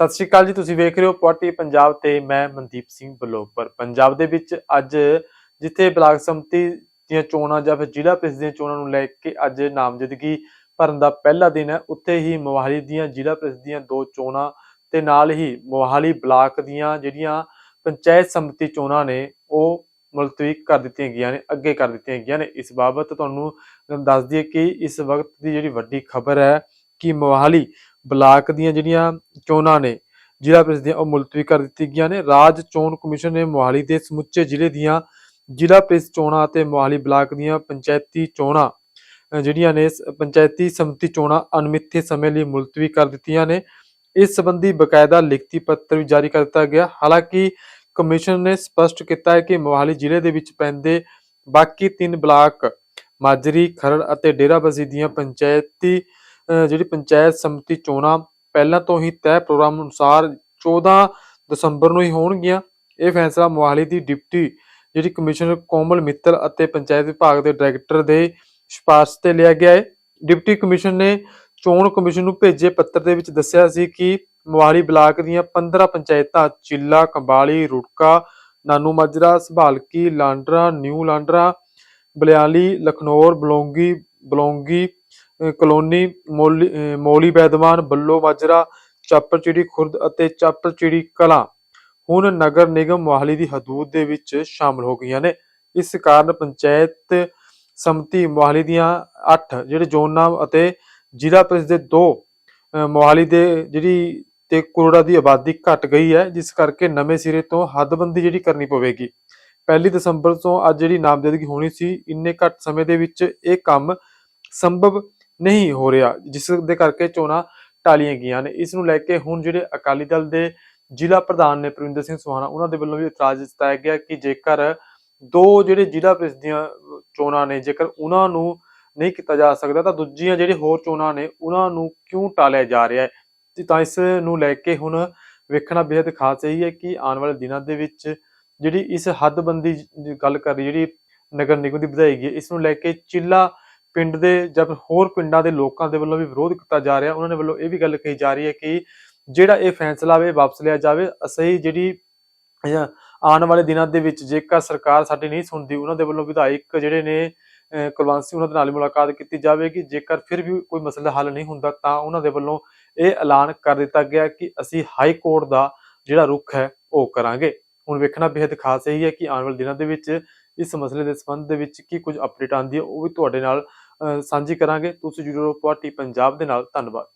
ਸਤਿ ਸ਼੍ਰੀ ਅਕਾਲ ਜੀ, ਤੁਸੀਂ ਵੇਖ ਰਹੇ ਹੋ ਪੁਆਟੀ ਪੰਜਾਬ ਤੇ ਮੈਂ ਮਨਦੀਪ ਸਿੰਘ ਬਲੋਪਰ ਪੰਜਾਬ ਦੇ ਵਿੱਚ ਅੱਜ ਜਿੱਥੇ ਬਲਾਕ ਸੰਮਤੀ ਦੀਆਂ ਚੋਣਾਂ ਜਾਂ ਫਿਰ ਜ਼ਿਲ੍ਹਾ ਪ੍ਰੀਸ਼ਦ ਦੀਆਂ ਚੋਣਾਂ ਨੂੰ ਲੈ ਕੇ ਅੱਜ ਨਾਮਜ਼ਦਗੀ ਭਰਨ ਦਾ ਪਹਿਲਾ ਦਿਨ ਹੈ, ਉੱਥੇ ਹੀ ਮੋਹਾਲੀ ਦੀਆਂ ਜ਼ਿਲ੍ਹਾ ਪ੍ਰੀਸ਼ਦ ਦੀਆਂ ਦੋ ਚੋਣਾਂ ਤੇ ਨਾਲ ਹੀ ਮੋਹਾਲੀ ਬਲਾਕ ਦੀਆਂ ਜਿਹੜੀਆਂ ਪੰਚਾਇਤ ਸੰਮਤੀ ਚੋਣਾਂ ਨੇ, ਉਹ ਮੁਲਤਵੀ ਕਰ ਦਿੱਤੀਆਂ ਗਈਆਂ ਨੇ, ਅੱਗੇ ਕਰ ਦਿੱਤੀਆਂ ਗਈਆਂ ਨੇ। ਇਸ ਬਾਬਤ ਤੁਹਾਨੂੰ ਦੱਸ ਦਈਏ ਕਿ ਇਸ ਵਕਤ ਦੀ ਜਿਹੜੀ ਵੱਡੀ ਖਬਰ ਹੈ ਕਿ ਮੋਹਾਲੀ ਬਲਾਕ ਦੀਆਂ ਜਿਹੜੀਆਂ ਚੋਣਾਂ ਨੇ, ਜ਼ਿਲ੍ਹਾ ਪ੍ਰੀਸ਼ਦ ਦੀਆਂ, ਉਹ ਮੁਲਤਵੀ ਕਰ ਦਿੱਤੀਆਂ ਗਈਆਂ ਨੇ। ਰਾਜ ਚੋਣ ਕਮਿਸ਼ਨ ਨੇ ਮੋਹਾਲੀ ਦੇ ਸਮੁੱਚੇ ਜ਼ਿਲ੍ਹੇ ਦੀਆਂ ਜ਼ਿਲ੍ਹਾ ਪ੍ਰੀਸ਼ਦ ਚੋਣਾਂ ਅਤੇ ਮੋਹਾਲੀ ਬਲਾਕ ਦੀਆਂ ਪੰਚਾਇਤੀ ਚੋਣਾਂ ਜਿਹੜੀਆਂ ਨੇ ਪੰਚਾਇਤੀ ਸੰਮਤੀ ਚੋਣਾਂ ਅਨਮਿੱਥੇ ਸਮੇਂ ਲਈ ਮੁਲਤਵੀ ਕਰ ਦਿੱਤੀਆਂ ਨੇ। ਇਸ ਸੰਬੰਧੀ ਬਕਾਇਦਾ ਲਿਖਤੀ ਪੱਤਰ ਵੀ ਜਾਰੀ ਕਰ ਦਿੱਤਾ ਗਿਆ। ਹਾਲਾਂਕਿ ਕਮਿਸ਼ਨ ਨੇ ਸਪਸ਼ਟ ਕੀਤਾ ਹੈ ਕਿ ਮੋਹਾਲੀ ਜ਼ਿਲ੍ਹੇ ਦੇ ਵਿੱਚ ਪੈਂਦੇ ਬਾਕੀ ਤਿੰਨ ਬਲਾਕ, ਮਾਜਰੀ, ਖਰੜ ਅਤੇ ਡੇਰਾਬੱਸੀ ਦੀਆਂ ਪੰਚਾਇਤੀ ਜਿਹੜੀ ਪੰਚਾਇਤ ਸਮਿਤੀ ਚੋਣਾਂ ਪਹਿਲਾਂ ਤੋਂ ਹੀ ਤੈਅ ਪ੍ਰੋਗਰਾਮ ਅਨੁਸਾਰ 14 ਦਸੰਬਰ ਨੂੰ ਹੀ ਹੋਣਗੀਆਂ। ਇਹ ਫੈਸਲਾ ਮੋਹਾਲੀ ਦੀ ਡਿਪਟੀ ਜਿਹੜੀ ਕਮਿਸ਼ਨਰ ਕੋਮਲ ਮਿੱਤਲ ਅਤੇ ਪੰਚਾਇਤ ਵਿਭਾਗ ਦੇ ਡਾਇਰੈਕਟਰ ਦੇ ਸਿਫਾਰਸ਼ ਤੇ ਲਿਆ ਗਿਆ ਹੈ। ਡਿਪਟੀ ਕਮਿਸ਼ਨ ਨੇ ਚੋਣ ਕਮਿਸ਼ਨ ਨੂੰ ਭੇਜੇ ਪੱਤਰ ਦੇ ਵਿੱਚ ਦੱਸਿਆ ਸੀ ਕਿ ਮੋਹਾਲੀ ਬਲਾਕ ਦੀਆਂ 15 ਪੰਚਾਇਤਾਂ ਚਿੱਲਾ, ਕੰਬਾਲੀ, ਰੁੜਕਾ, ਨਾਨੂ ਮਾਜਰਾ, ਸੰਭਾਲਕੀ, ਲਾਂਡਰਾ, ਨਿਊ ਲਾਂਡਰਾ, ਬਲਿਆਲੀ, ਲਖਨੌਰ, ਬਲੌਂਗੀ ਬਲੌਂਗੀ ਕਲੋਨੀ ਮੋਲੀ, ਅਹ ਬੈਦਵਾਨ ਬੱਲੋ ਮਾਜਰਾ ਚਾਪਰਚਿੜੀ ਖੁਰਦ ਅਤੇ ਚਾਪਰਚਿੜੀ ਕਲਾਂ ਹੁਣ ਨਗਰ ਨਿਗਮ ਮੋਹਾਲੀ ਦੀ ਹਦੂਦ ਦੇ ਵਿੱਚ ਸ਼ਾਮਲ ਹੋ ਗਈਆਂ ਨੇ। ਇਸ ਕਾਰਨ ਪੰਚਾਇਤ ਸੰਮਤੀ ਮੋਹਾਲੀ ਦੀਆਂ 8 ਜਿਹੜੇ ਜ਼ੋਨਾਂ ਅਤੇ ਜ਼ਿਲ੍ਹਾ ਪ੍ਰੀਸ਼ਦ ਦੇ ਦੋ, ਅਹ ਮੋਹਾਲੀ ਦੇ ਜਿਹੜੀ ਤੇ ਕਰੋੜਾਂ ਦੀ ਆਬਾਦੀ ਘਟ ਗਈ ਹੈ, ਜਿਸ ਕਰਕੇ ਨਵੇਂ ਸਿਰੇ ਤੋਂ ਹੱਦਬੰਦੀ ਜਿਹੜੀ ਕਰਨੀ ਪਵੇਗੀ। ਪਹਿਲੀ ਦਸੰਬਰ ਤੋਂ ਅੱਜ ਜਿਹੜੀ ਨਾਮਜ਼ਦਗੀ ਹੋਣੀ ਸੀ, ਇੰਨੇ ਘੱਟ ਸਮੇਂ ਦੇ ਵਿੱਚ ਇਹ ਕੰਮ ਸੰਭਵ ਨਹੀਂ ਹੋ ਰਿਹਾ ਜਿਸ ਦੇ ਕਰਕੇ ਚੋਣਾਂ ਟਾਲੀਆਂ ਗਈਆਂ ਨੇ। ਇਸ ਨੂੰ ਲੈ ਕੇ ਹੁਣ ਜਿਹੜੇ ਅਕਾਲੀ ਦਲ ਦੇ ਜ਼ਿਲ੍ਹਾ ਪ੍ਰਧਾਨ ਨੇ ਪ੍ਰਵਿੰਦਰ ਸਿੰਘ ਸੁਹਾਣਾ ਉਹਨਾਂ ਦੇ ਵੱਲੋਂ ਵੀ ਇਤਰਾਜ਼ ਜਤਾਇਆ ਗਿਆ ਕਿ ਜੇਕਰ ਦੋ ਜਿਹੜੇ ਜ਼ਿਲ੍ਹਾ ਪ੍ਰੀਸ਼ਦ ਦੀਆਂ ਚੋਣਾਂ ਨੇ ਜੇਕਰ ਉਹਨਾਂ ਨੂੰ ਨਹੀਂ ਕੀਤਾ ਜਾ ਸਕਦਾ ਤਾਂ ਦੂਜੀਆਂ ਜਿਹੜੇ ਹੋਰ ਚੋਣਾਂ ਨੇ ਉਹਨਾਂ ਨੂੰ ਕਿਉਂ ਟਾਲਿਆ ਜਾ ਰਿਹਾ ਹੈ? ਤਾਂ ਇਸ ਨੂੰ ਲੈ ਕੇ ਹੁਣ ਵੇਖਣਾ ਬੇहद ਖਾਸ ਇਹੀ ਹੈ ਕਿ ਆਉਣ ਵਾਲੇ ਦਿਨਾਂ ਦੇ ਵਿੱਚ ਜਿਹੜੀ ਇਸ ਹੱਦਬੰਦੀ ਗੱਲ ਕਰ ਰਹੀ ਜਿਹੜੀ ਨਗਰ ਨਿਗਮ ਦੀ ਵਧਾਈ ਗਈ ਹੈ, ਇਸ ਨੂੰ ਲੈ ਕੇ ਚਿੱਲਾ ਪਿੰਡ ਦੇ ਜਾਂ ਹੋਰ ਪਿੰਡਾਂ ਦੇ ਲੋਕਾਂ ਦੇ ਵੱਲੋਂ ਵੀ ਵਿਰੋਧ ਕੀਤਾ ਜਾ ਰਿਹਾ, ਉਹਨਾਂ ਦੇ ਵੱਲੋਂ ਇਹ ਵੀ ਗੱਲ ਕਹੀ ਜਾ ਰਹੀ ਹੈ ਕਿ ਜਿਹੜਾ ਇਹ ਫੈਸਲਾ ਵੇ ਵਾਪਸ ਲਿਆ ਜਾਵੇ ਅਸੀਂ ਜਿਹੜੀ ਆਉਣ ਵਾਲੇ ਦਿਨਾਂ ਦੇ ਵਿੱਚ ਜੇਕਰ ਸਰਕਾਰ ਸਾਡੀ ਨਹੀਂ ਸੁਣਦੀ, ਉਹਨਾਂ ਦੇ ਵੱਲੋਂ ਵਿਧਾਇਕ ਜਿਹੜੇ ਨੇ ਕੁਲਵੰਤ ਸਿੰਘ ਉਹਨਾਂ ਦੇ ਨਾਲ ਵੀ ਮੁਲਾਕਾਤ ਕੀਤੀ ਜਾਵੇਗੀ, ਜੇਕਰ ਫਿਰ ਵੀ ਕੋਈ ਮਸਲਾ ਹੱਲ ਨਹੀਂ ਹੁੰਦਾ ਤਾਂ ਉਹਨਾਂ ਦੇ ਵੱਲੋਂ ਇਹ ਐਲਾਨ ਕਰ ਦਿੱਤਾ ਗਿਆ ਕਿ ਅਸੀਂ ਹਾਈ ਕੋਰਟ ਦਾ ਜਿਹੜਾ ਰੁਖ ਹੈ, ਉਹ ਕਰਾਂਗੇ। ਹੁਣ ਵੇਖਣਾ ਬੇहद ਖਾਸ ਇਹੀ ਹੈ ਕਿ ਆਉਣ ਵਾਲੇ ਦਿਨਾਂ ਦੇ ਵਿੱਚ ਇਸ ਮਸਲੇ ਦੇ ਸੰਬੰਧ ਦੇ ਵਿੱਚ ਕੀ ਕੁਝ ਅਪਡੇਟ ਆਉਂਦੀ ਹੈ, ਉਹ ਵੀ ਤੁਹਾਡੇ ਨਾਲ ਸਾਂਝੀ ਕਰਾਂਗੇ। ਤੁਸੀਂ ਜਰੂਰ ਪਾਰਟੀ ਪੰਜਾਬ ਦੇ ਨਾਲ। ਧੰਨਵਾਦ।